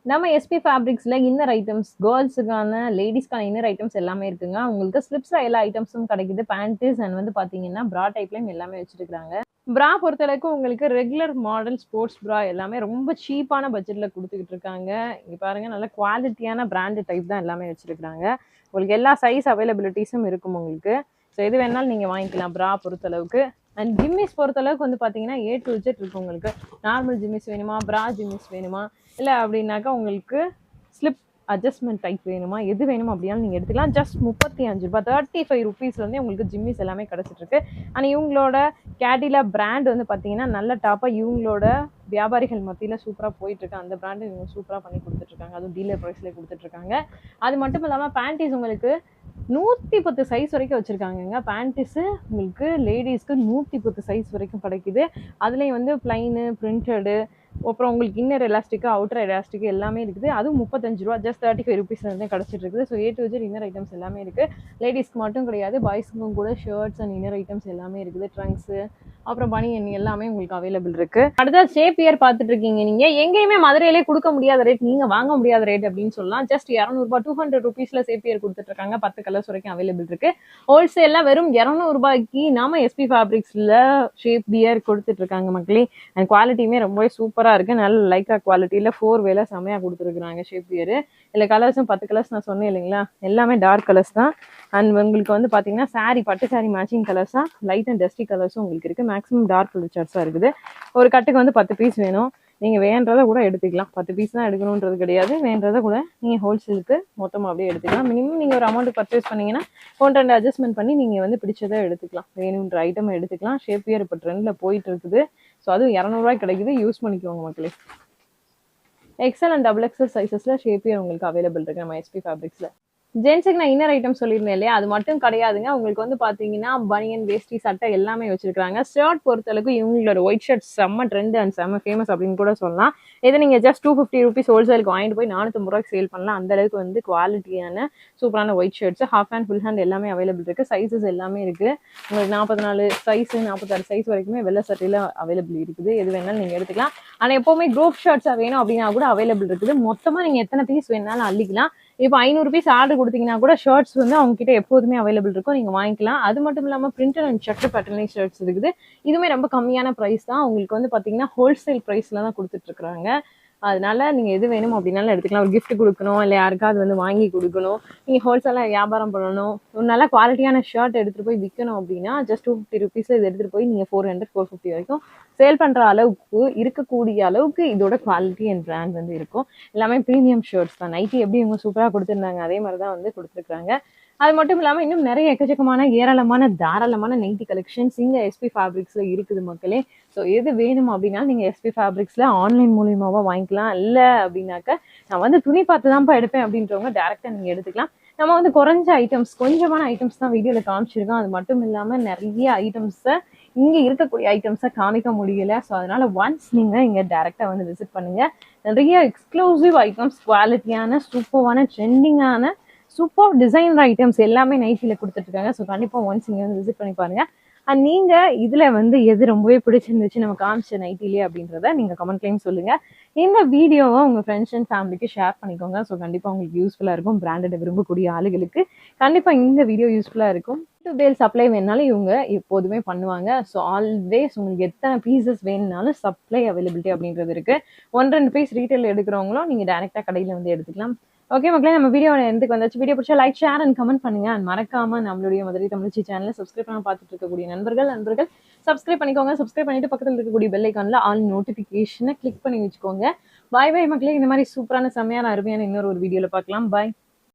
நம்ம எஸ்பி ஃபேப்ரிக்ஸில் இன்னர் ஐட்டம்ஸ் கேர்ள்ஸுக்கான லேடிஸ்க்கான இன்னர் ஐட்டம்ஸ் எல்லாமே இருக்குங்க. உங்களுக்கு ஸ்லிப்ஸில் எல்லா ஐட்டம்ஸும் கிடைக்குது. பேண்ட்ஸ் அண்ட் வந்து பார்த்தீங்கன்னா ப்ரா டைப்லையும் எல்லாமே வச்சுருக்காங்க ப்ரா பொறுத்தளவுக்கு உங்களுக்கு ரெகுலர் மாடல் ஸ்போர்ட்ஸ் ப்ரா எல்லாமே ரொம்ப சீப்பான பட்ஜெட்டில் கொடுத்துக்கிட்டு இருக்காங்க. இங்கே பாருங்க நல்ல குவாலிட்டியான பிராண்டு டைப் தான் எல்லாமே வச்சுருக்காங்க உங்களுக்கு எல்லா சைஸ் அவைலபிலிட்டிஸும் இருக்கும் உங்களுக்கு. ஸோ எது வேணாலும் நீங்கள் வாங்கிக்கலாம் ப்ரா பொறுத்தளவுக்கு. அண்ட் ஜிம்மிஸ் பொறுத்தளவுக்கு வந்து பார்த்தீங்கன்னா ஏ டு ஜெட் இருக்கு உங்களுக்கு. நார்மல் ஜிம்மிஸ் வேணுமா? ப்ரா ஜிம்மிஸ் வேணுமா? இல்லை அப்படின்னாக்கா உங்களுக்கு அட்ஜஸ்ட்மெண்ட் டைப் வேணுமா? எது வேணுமா அப்படின்னாலும் நீங்கள் எடுத்துக்கலாம். ஜஸ்ட் முப்பத்தி அஞ்சு ரூபாய் தேர்ட்டி ஃபைவ் ருபீஸ்லேருந்தே உங்களுக்கு ஜிம்மிஸ் எல்லாமே கிடச்சிட்ருக்கு. ஆனால் இவங்களோட கேடில பிராண்ட் வந்து பார்த்தீங்கன்னா நல்ல டாப்பாக இவங்களோட வியாபாரிகள் மத்தியில் சூப்பராக போயிட்டுருக்கு அந்த பிராண்டு இவங்க சூப்பராக பண்ணி கொடுத்துட்ருக்காங்க. அதுவும் டீலர் ப்ரைஸ்லேயே கொடுத்துட்ருக்காங்க. அது மட்டும் இல்லாமல் பேண்டீஸ் உங்களுக்கு நூற்றி பத்து சைஸ் வரைக்கும் வச்சுருக்காங்கங்க. பேண்டிஸு உங்களுக்கு லேடிஸ்க்கு நூற்றி பத்து சைஸ் வரைக்கும் கிடைக்குது. அதுலேயும் வந்து பிளைனு பிரிண்டடு அப்புறம் உங்களுக்கு இன்னர் எலாஸ்டிக்கு அவுட்டர் எலாஸ்டிக்கு எல்லாமே இருக்குது. அதுவும் முப்பத்தஞ்சு ரூபா ஜஸ்ட் தேர்ட்டி ஃபைவ் ருபீஸ்லேருந்தே கிடச்சிட்டு இருக்குது. So A to Z inner items எல்லாமே இருக்குது லேடிஸ்க்கு மட்டும் கிடையாது பாய்ஸ்க்கும் கூட ஷர்ட்ஸ் அண்ட் இன்னர் ஐட்டம்ஸ் எல்லாமே இருக்குது. ட்ரங்க்ஸு அப்புறம் பனியன் எல்லாமே உங்களுக்கு அவைலபிள் இருக்கு. அடுத்த சேப்பியர் பார்த்துட்டு இருக்கீங்க நீங்க. எங்கேயுமே மதுரையிலே கொடுக்க முடியாத ரேட் நீங்க வாங்க முடியாத ரேட் அப்படின்னு சொல்லலாம். ஜஸ்ட் இரநூறுபா டூ ஹண்ட்ரட் ருபீஸ்ல சேப்பியர் கொடுத்துட்டு இருக்காங்க பத்து கலர்ஸ் வரைக்கும் அவைலபிள் இருக்கு. ஹோல்சேல்ல வெறும் இரநூறுபாய்க்கு நாம எஸ்பி ஃபேப்ரிக்ஸ்ல ஷேப் பியர் கொடுத்துட்டு இருக்காங்க மக்களே. அண்ட் குவாலிட்டியுமே ரொம்பவே சூப்பரா இருக்கு. நல்ல லைக்கா குவாலிட்டியில ஃபோர் வேல செமையா கொடுத்துருக்காங்க ஷேப் பியர் இல்ல கலர்ஸும் பத்து கலர்ஸ் நான் சொன்னேன் இல்லைங்களா? எல்லாமே டார்க் கலர்ஸ் தான். அண்ட் உங்களுக்கு வந்து பார்த்தீங்கன்னா சாரி பட்டு சாரி மேட்சிங் கலர்ஸாக லைட் அண்ட் டஸ்டி கலர்ஸும் உங்களுக்கு இருக்குது மேக்ஸிமம் டார்க் ரிச்சர்ஸாக இருக்குது. ஒரு கட்டுக்கு வந்து பத்து பீஸ் வேணும். நீங்கள் வேண்டதை கூட எடுத்துக்கலாம். பத்து பீஸ் தான் எடுக்கணுன்றது கிடையாது. வேண்டதை கூட நீங்கள் ஹோல்சேலுக்கு மொத்தமாக அப்படியே எடுத்துக்கலாம். மினிமம் நீங்கள் ஒரு அமௌண்ட் பர்ச்சேஸ் பண்ணிங்கன்னா ஒன் ரெண்டு அட்ஜஸ்ட்மெண்ட் பண்ணி நீங்கள் வந்து பிடிச்சதை எடுத்துக்கலாம். வேணுன்ற ஐட்டம் எடுத்துக்கலாம். ஷேப்பியர் இப்போ ட்ரெண்டில் போயிட்டு இருக்குது. ஸோ அதுவும் இரநூறுவா கிடைக்குது. யூஸ் பண்ணிக்கோங்க மக்களே. XL and double XL shape ஷேப்பியர் உங்களுக்கு அவைலபிள் இருக்கு நம்ம எஸ்பி ஃபேப்ரிக்ஸில் ஜென்ஸுக்கு நான் இன்னர் ஐட்டம் சொல்லியிருந்தேன் இல்லையா? அது மட்டும் கிடையாதுங்க. உங்களுக்கு வந்து பார்த்தீங்கன்னா பனியன் வேஷ்டி சட்டை எல்லாமே வச்சிருக்காங்க ஷர்ட் பொறுத்தளவுக்கு இவங்களோட ஒயிட் ஷர்ட் செம்ம ட்ரெண்ட் அண்ட் செம்ம ஃபேமஸ் அப்படின்னு கூட சொல்லலாம். இதை நீங்கள் ஜஸ்ட் டூ ஃபிஃப்டி ருபீஸ் ஹோல்சேலுக்கு வாங்கிட்டு போய் நானூற்றம்பது ரூபாய்க்கு சேல் பண்ணலாம். அந்த அளவுக்கு வந்து குவாலிட்டியான சூப்பரான white shirts half hand full hand எல்லாமே அவைலபிள் இருக்குது சைஸஸ் எல்லாமே இருக்கு. உங்களுக்கு நாற்பத்தி நாலு சைஸ் நாற்பத்தாறு சைஸ் வரைக்குமே வெள்ளை சட்டையில் அவைலபிள் இருக்குது. எது வேணாலும் நீங்கள் எடுத்துக்கலாம். ஆனால் எப்போவுமே குரூப் ஷர்ட்ஸாக வேணும் அப்படின்னா கூட அவைலபிள் இருக்குது. மொத்தமாக நீங்கள் எத்தனை பீஸ் வேணாலும் அள்ளிக்கலாம். இப்போ ஐநூறு பீஸ் ஆர்டர் கொடுத்தீங்கன்னா கூட ஷர்ட்ஸ் வந்து அவங்க கிட்ட எப்போதுமே அவைலபிள் இருக்கும். நீங்க வாங்கிக்கலாம். அது மட்டும் இல்லாமல் பிரிண்டட் அண்ட் செக் பேட்டர்லையும் ஷர்ட்ஸ் இருக்குது. இதுவுமே ரொம்ப கம்மியான ப்ரைஸ் தான். உங்களுக்கு வந்து பார்த்தீங்கன்னா ஹோல்சேல் ப்ரைஸ்ல தான் கொடுத்துட்டு அதனால நீங்கள் எது வேணும் அப்படின்னாலும் எடுத்துக்கலாம். ஒரு கிஃப்ட் கொடுக்கணும். இல்லை யாருக்காவது வந்து வாங்கி கொடுக்கணும். நீங்கள் ஹோல்சேலாக வியாபாரம் பண்ணணும். ஒரு நல்ல குவாலிட்டியான ஷர்ட் எடுத்துகிட்டு போய் விற்கணும் அப்படின்னா ஜஸ்ட் டூ ஃபிஃப்டி ருபீஸ் இது எடுத்துகிட்டு போய் நீங்கள் ஃபோர் ஹண்ட்ரட் ஃபோர் ஃபிஃப்டி வரைக்கும் சேல் பண்ணுற அளவுக்கு இருக்கக்கூடிய அளவுக்கு இதோட குவாலிட்டி அண்ட் பிராண்ட் வந்து இருக்கும். எல்லாமே ப்ரீமியம் ஷர்ட்ஸ் தான். நைட்டி எப்படி இவங்க சூப்பராக கொடுத்துருந்தாங்க அதே மாதிரி தான் வந்து கொடுத்துருக்காங்க. அது மட்டும் இல்லாமல் இன்னும் நிறைய எக்கச்சக்கமான ஏராளமான தாராளமான நைட்டி கலெக்ஷன்ஸ் இங்கே எஸ்பி ஃபேப்ரிக்ஸில் இருக்குது மக்களே. ஸோ எது வேணும் அப்படின்னா நீங்கள் எஸ்பி ஃபேப்ரிக்ஸில் ஆன்லைன் மூலியமாகவும் வாங்கிக்கலாம். இல்லை அப்படின்னாக்க நான் வந்து துணி பார்த்து தான்ப்பா எடுப்பேன் அப்படின்றவங்க டேரெக்டாக நீங்கள் எடுத்துக்கலாம். நம்ம வந்து குறைஞ்ச ஐட்டம்ஸ் கொஞ்சமான ஐட்டம்ஸ் தான் வீடியோவில் காமிச்சிருக்கோம். அது மட்டும் இல்லாமல் நிறைய ஐட்டம்ஸை இங்கே இருக்கக்கூடிய ஐட்டம்ஸை காமிக்க முடியல. ஸோ அதனால் ஒன்ஸ் நீங்கள் இங்கே டேரெக்டாக வந்து விசிட் பண்ணுங்க. நிறைய எக்ஸ்க்ளூசிவ் ஐட்டம்ஸ் குவாலிட்டியான சூப்பரான ட்ரெண்டிங்கான சூப்பர் டிசைனர் ஐட்டம்ஸ் எல்லாமே நைட்டியில் கொடுத்துட்ருக்காங்க. ஸோ கண்டிப்பாக ஒன்ஸ் இங்கே வந்து விசிட் பண்ணி பாருங்கள் அண்ட் நீங்கள் இதில் வந்து எது ரொம்பவே பிடிச்சிருந்துச்சு நம்ம காமிச்ச நைட்டிலே அப்படின்றத நீங்கள் கமெண்ட்லேயும் சொல்லுங்கள் இந்த வீடியோவை உங்கள் ஃப்ரெண்ட்ஸ் அண்ட் ஃபேமிலிக்கு ஷேர் பண்ணிக்கோங்க. ஸோ கண்டிப்பாக உங்களுக்கு யூஸ்ஃபுல்லாக இருக்கும். பிராண்டட் விரும்பக்கூடிய ஆளுகளுக்கு கண்டிப்பாக இந்த வீடியோ யூஸ்ஃபுல்லாக இருக்கும். டு டேல் சப்ளை வேணாலும் இவங்க எப்போதுமே பண்ணுவாங்க. ஸோ ஆல்வேஸ் உங்களுக்கு எத்தனை பீசஸ் வேணும்னாலும் சப்ளை அவைலபிலிட்டி அப்படின்றது இருக்கு. ஒன் ரெண்டு பீஸ் ரீட்டைல் எடுக்கிறவங்களும் நீங்கள் டேரெக்டாக கடையில் வந்து எடுத்துக்கலாம். ஓகே மக்களே நம்ம வீடியோ எதுக்கு வந்தாச்சு. வீடியோ பிடிச்சா லைக் ஷேர் அண்ட் கமெண்ட் பண்ணுங்க. அண்ட் மறக்காம நம்மளுடைய மதுரை தமிழ்ச்சி சேனலை சப்ஸ்கிரைப் பண்ண பார்த்துட்டு இருக்கக்கூடிய நண்பர்கள் நண்பர்கள் சப்ஸ்கிரைப் பண்ணிக்கோங்க. சப்ஸ்கிரைப் பண்ணிட்டு பக்கத்தில் இருக்கக்கூடிய பெல் ஆல் நோட்டிஃபிகேஷனை கிளிக் பண்ணி வச்சுக்கோங்க. பாய் பாய் மக்களே. இந்த மாதிரி சூப்பரான செம்மையான அருமையான இன்னொரு ஒரு வீடியோவில் பார்க்கலாம். பாய்